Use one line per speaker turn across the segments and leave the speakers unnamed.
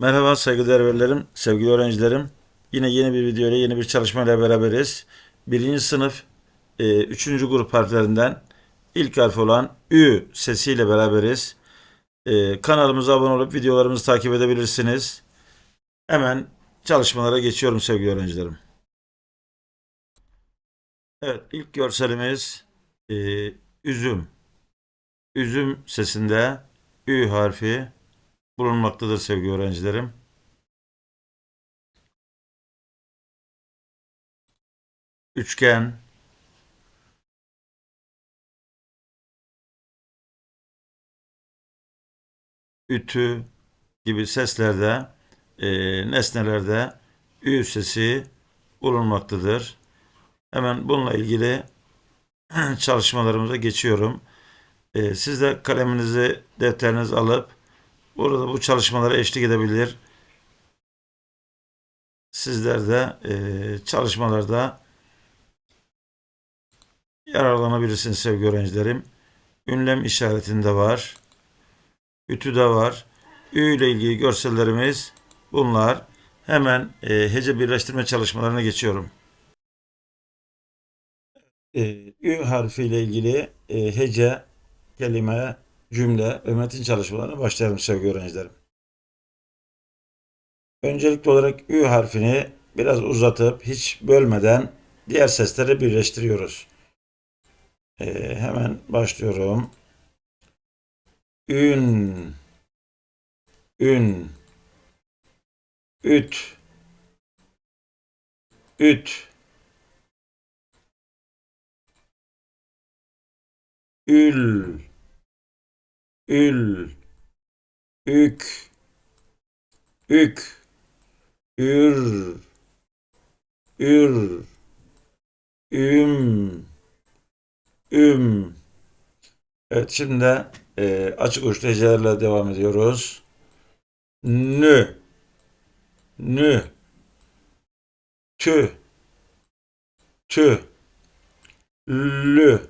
Merhaba saygıdeğer velilerim, sevgili öğrencilerim. Yine yeni bir video yeni bir çalışmayla beraberiz. Birinci sınıf e, üçüncü grup harflerinden ilk harf olan Ü sesiyle beraberiz. E, kanalımıza abone olup videolarımızı takip edebilirsiniz. Hemen çalışmalara geçiyorum sevgili öğrencilerim. Evet ilk görselimiz e, üzüm. Üzüm sesinde Ü harfi bulunmaktadır sevgili öğrencilerim. Üçgen, ütü gibi seslerde, e, nesnelerde ü sesi bulunmaktadır. Hemen bununla ilgili çalışmalarımıza geçiyorum. E, siz de kaleminizi, defterinizi alıp Burada bu çalışmalara eşlik edebilir. Sizler de e, çalışmalarda yararlanabilirsiniz sevgili öğrencilerim. Ünlem işaretinde var. Ütüde var. Ü ile ilgili görsellerimiz bunlar. Hemen e, hece birleştirme çalışmalarına geçiyorum. E, Ü harfi ile ilgili e, hece kelime cümle ve metin çalışmalarına başlayalım sevgili öğrencilerim. Öncelikli olarak Ü harfini biraz uzatıp hiç bölmeden diğer sesleri birleştiriyoruz. Ee, hemen başlıyorum. Ün, ün, üt, üt, ül, ül, ük, ük, ür, ür, üm, üm. Evet şimdi de e, açık uçlu hecelerle devam ediyoruz. Nü, nü, tü, tü, lü,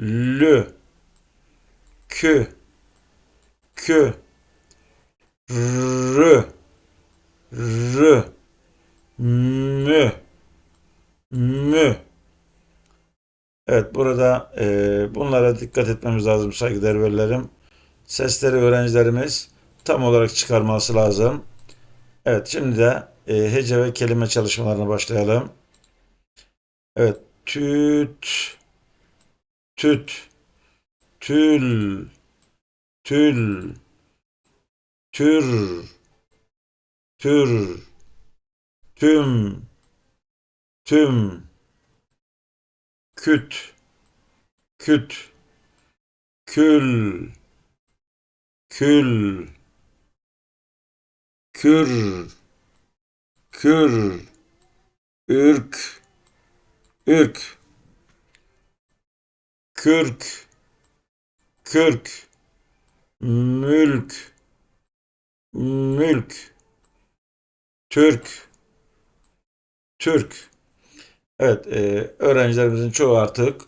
lü kü kü rü rü mü mü Evet burada e, bunlara dikkat etmemiz lazım saygıdeğer velilerim. Sesleri öğrencilerimiz tam olarak çıkarması lazım. Evet şimdi de e, hece ve kelime çalışmalarına başlayalım. Evet tüt tüt tül, tül, tür, tür, tüm, tüm, küt, küt, kül, kül, kür, kür, ürk, ürk, kürk, kürk, mülk, mülk, Türk, Türk. Evet, e, öğrencilerimizin çoğu artık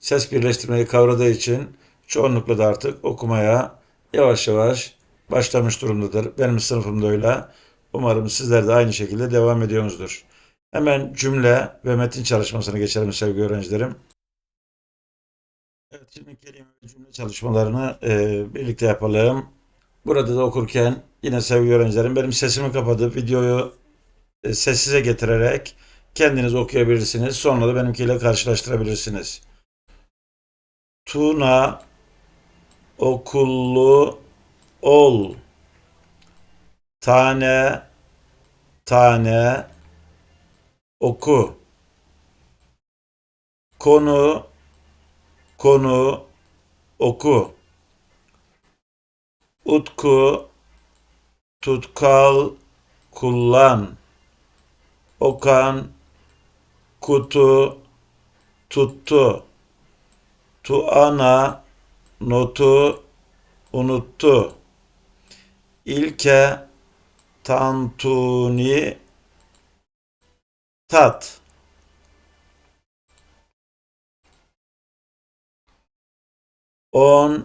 ses birleştirmeyi kavradığı için çoğunlukla da artık okumaya yavaş yavaş başlamış durumdadır. Benim sınıfım da öyle. Umarım sizler de aynı şekilde devam ediyorsunuzdur. Hemen cümle ve metin çalışmasına geçelim sevgili öğrencilerim. Evet, kelime ve cümle çalışmalarını e, birlikte yapalım. Burada da okurken yine sevgili öğrencilerim benim sesimi kapatıp videoyu e, sessize getirerek kendiniz okuyabilirsiniz. Sonra da benimkiyle karşılaştırabilirsiniz. Tuna okullu ol. Tane tane oku. Konu konu oku. Utku tutkal kullan. Okan kutu tuttu. Tuana notu unuttu. İlke tantuni tat. 10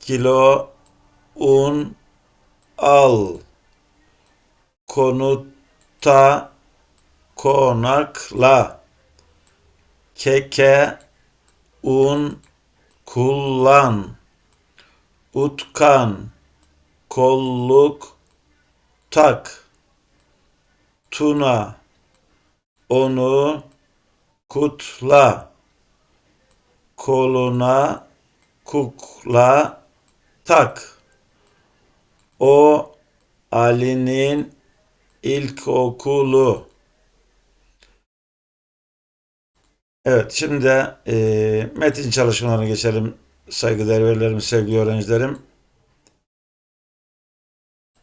kilo un al. Konutta konakla. Keke un kullan. Utkan kolluk tak. Tuna onu kutla. Koluna kukla tak o Ali'nin ilkokulu. Evet, şimdi de e, metin çalışmalarına geçelim saygıdeğer velilerim, sevgili öğrencilerim.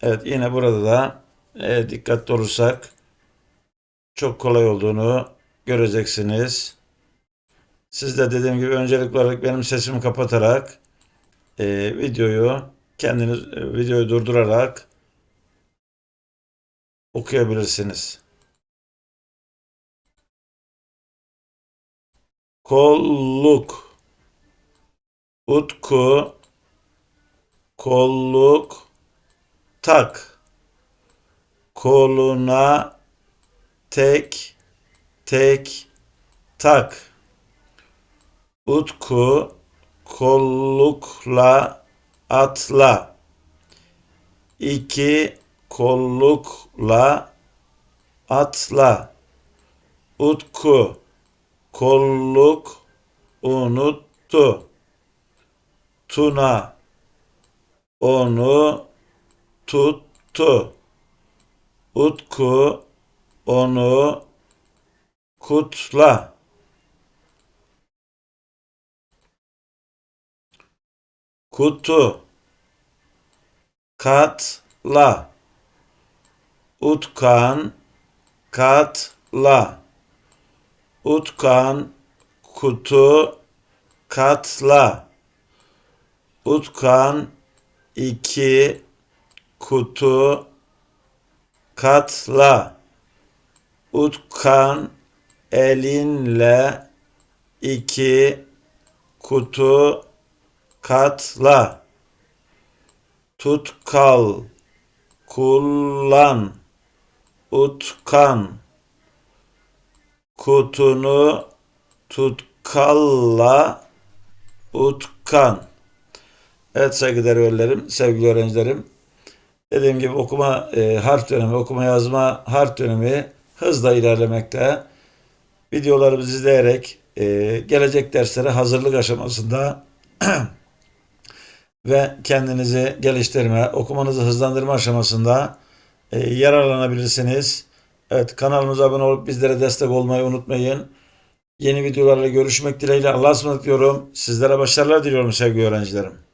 Evet, yine burada da e, dikkatli olursak çok kolay olduğunu göreceksiniz. Siz de dediğim gibi öncelikli olarak benim sesimi kapatarak e, videoyu kendiniz e, videoyu durdurarak okuyabilirsiniz. Kolluk. Utku. Kolluk. Tak. Koluna tek tek tak Utku kollukla atla. İki kollukla atla. Utku kolluk unuttu. Tuna onu tuttu. Utku onu kutla kutu. Katla. Utkan katla. Utkan kutu katla. Utkan iki kutu katla. Utkan elinle iki kutu katla tutkal kullan utkan kutunu tutkalla utkan Evet saygıdeğer velilerim, sevgili öğrencilerim. Dediğim gibi okuma e, harf dönemi, okuma yazma harf dönemi hızla ilerlemekte. Videolarımızı izleyerek e, gelecek derslere hazırlık aşamasında ve kendinizi geliştirme, okumanızı hızlandırma aşamasında e, yararlanabilirsiniz. Evet kanalımıza abone olup bizlere destek olmayı unutmayın. Yeni videolarla görüşmek dileğiyle Allah'a ısmarladık diyorum. Sizlere başarılar diliyorum sevgili öğrencilerim.